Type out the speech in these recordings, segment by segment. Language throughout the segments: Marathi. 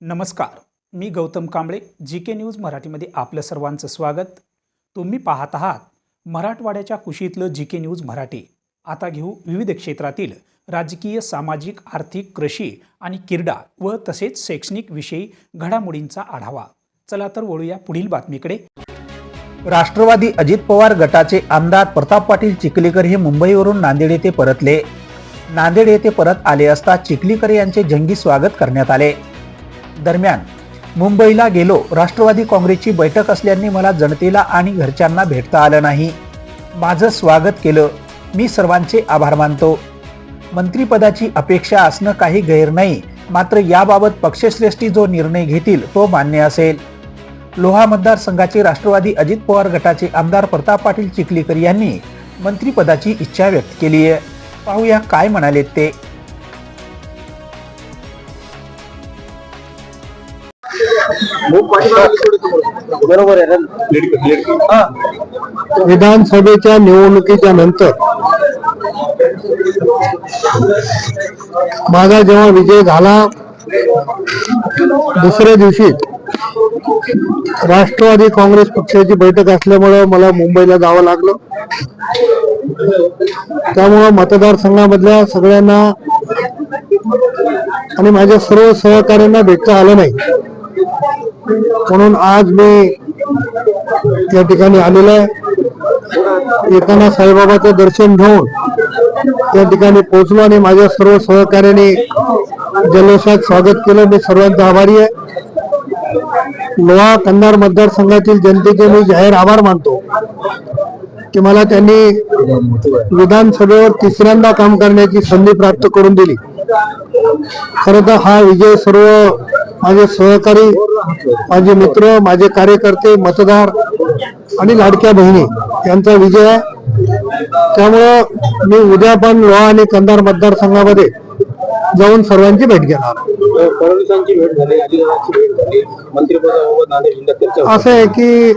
नमस्कार. मी Gautam Kamble G K news मराठीमध्ये आपलं सर्वांचं स्वागत. तुम्ही पाहत आहात मराठवाड्याच्या कुशीतलं जी के न्यूज मराठी. आता घेऊ विविध क्षेत्रातील राजकीय सामाजिक आर्थिक कृषी आणि क्रीडा व तसेच शैक्षणिक विषयी घडामोडींचा आढावा. चला तर वळूया पुढील बातमीकडे. राष्ट्रवादी अजित पवार गटाचे आमदार प्रताप पाटील चिखलीकर हे मुंबईवरून नांदेड येथे परतले. नांदेड येथे परत आले असता चिखलीकर यांचे जंगी स्वागत करण्यात आले. दरम्यान. मुंबईला गेलो राष्ट्रवादी काँग्रेसची बैठक असल्याने मला जनतेला आणि घरच्यांना भेटता आलं नाही. माझं स्वागत केलं. मी सर्वांचे आभार मानतो. मंत्रिपदाची अपेक्षा असणं काही गैर नाही. मात्र याबाबत पक्षश्रेष्ठी जो निर्णय घेतील तो मान्य असेल. लोहा मतदारसंघाचे राष्ट्रवादी अजित पवार गटाचे आमदार प्रताप पाटील चिखलीकर यांनी मंत्रिपदाची इच्छा व्यक्त केली आहे पाहूया काय म्हणालेत ते. बरोबर आहे विधानसभेच्या निवडणुकीच्या नंतर माझा जेव्हा विजय झाला दुसऱ्या दिवशी राष्ट्रवादी काँग्रेस पक्षाची बैठक असल्यामुळं मला मुंबईला जावं लागलं. त्यामुळं मतदारसंघामधल्या सगळ्यांना आणि माझ्या सर्व सहकार्यांना भेटता आलं नाही. म्हणून आज मी या ठिकाणी आलेलो आहे. येताना साईबाबाचं दर्शन घेऊन त्या ठिकाणी पोहोचलो आणि माझ्या सर्व सहकार्याने जल्लोषात स्वागत केलं. मी सर्वांचा आभारी आहे. लोहा कंधार मतदारसंघातील जनतेचे मी जाहीर आभार मानतो की मला त्यांनी विधानसभेवर तिसऱ्यांदा काम करण्याची संधी प्राप्त करून दिली. खर तर हा विजय सर्व माझे सहकारी माझे मित्र माझे कार्यकर्ते मतदार आणि लाडक्या बहिणी यांचा विजय आहे. त्यामुळं मी उद्या पण लोहा आणि कंधार मतदारसंघामध्ये जाऊन सर्वांची भेट घेणार. असं आहे की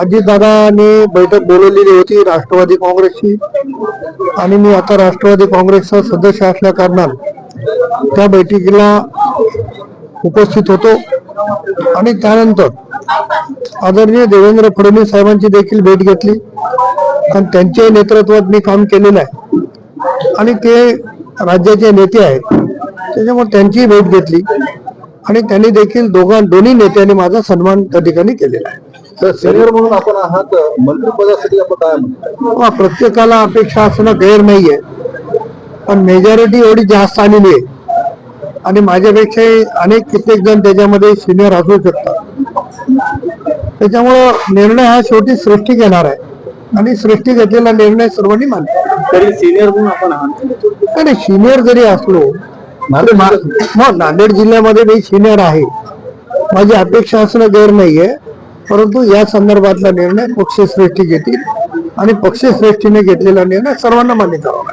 अजितदादांनी बैठक बोलवलेली होती राष्ट्रवादी काँग्रेसची आणि मी आता राष्ट्रवादी काँग्रेसचा सदस्य असल्या कारणानं त्या बैठकीला उपस्थित होतो. आणि त्यानंतर आदरणीय देवेंद्र फडणवीस साहेबांची देखील भेट घेतली. आणि त्यांच्या नेतृत्वात मी काम केलेलं आहे. आणि ते राज्याचे नेते आहेत. त्याच्यामुळे त्यांची भेट घेतली. आणि त्यांनी देखील दोघां दोन्ही नेत्यांनी माझा सन्मान त्या ठिकाणी केलेला आहे. तर सिनियर म्हणून आपण आहात. मंत्रिपदासाठी आपण काय प्रत्येकाला अपेक्षा असणं गैर नाहीये. पण मेजॉरिटी एवढी जास्त आलेली आहे. आणि माझ्यापेक्षाही अनेक कित्येक जण त्याच्यामध्ये सिनियर असू शकतात. त्याच्यामुळं निर्णय हा शेवटी सृष्टी घेणार आहे. आणि सृष्टी घेतलेला निर्णय सर्वांनी मानतो तरी सिनियर म्हणून आपण आहात. सिनियर जरी असलो मग नांदेड जिल्ह्यामध्ये मी सिनियर आहे. माझी अपेक्षा असणं गैर नाहीये. परंतु या संदर्भातला निर्णय पक्षश्रेष्ठी घेतील आणि पक्षश्रेष्ठीने घेतलेला निर्णय सर्वांना मान्य करावा.